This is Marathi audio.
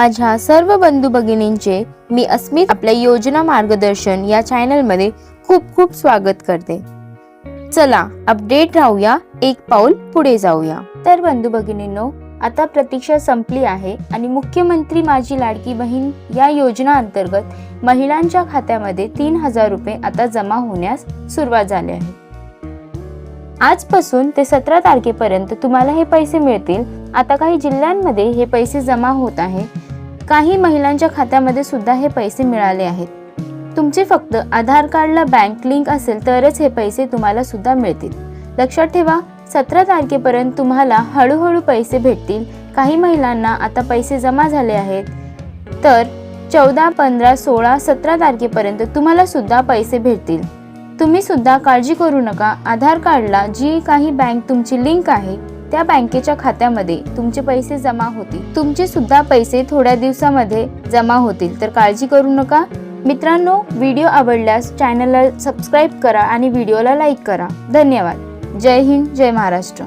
माझ्या सर्व बंधू भगिनींचे मी अस्मित आपल्या योजना मार्गदर्शन या चॅनलमध्ये खूप खूप स्वागत करते. चला अपडेट राहूया. एक पाऊल पुढे जाऊया. तर बंधू भगिनींनो आता प्रतीक्षा संपली आहे आणि मुख्यमंत्री माझी लाडकी बहीण या योजना अंतर्गत महिलांच्या खात्यामध्ये तीन हजार रुपये आता जमा होण्यास सुरुवात झाली आहे. आजपासून ते सतरा तारखेपर्यंत तुम्हाला हे पैसे मिळतील. आता काही जिल्ह्यांमध्ये हे पैसे जमा होत आहे. काही महिलांच्या खात्यामध्ये सुद्धा हे पैसे मिळाले आहेत. तुमचे फक्त आधार कार्डला बँक लिंक असेल तरच हे पैसे तुम्हाला सुद्धा मिळतील. लक्षात ठेवा सतरा तारखेपर्यंत तुम्हाला हळूहळू पैसे भेटतील. काही महिलांना आता पैसे जमा झाले आहेत. तर चौदा पंधरा सोळा सतरा तारखेपर्यंत तुम्हाला सुद्धा पैसे भेटतील. तुम्ही सुद्धा काळजी करू नका. आधार कार्डला जी काही बँक तुमची लिंक आहे त्या बँकेच्या खात्यामध्ये तुमचे पैसे जमा होतील. तुमचे सुद्धा पैसे थोड्या दिवसामध्ये जमा होतील. तर काळजी करू नका. मित्रांनो व्हिडिओ आवडल्यास चॅनलला सबस्क्राईब करा आणि व्हिडिओला लाईक करा. धन्यवाद. जय हिंद जय महाराष्ट्र.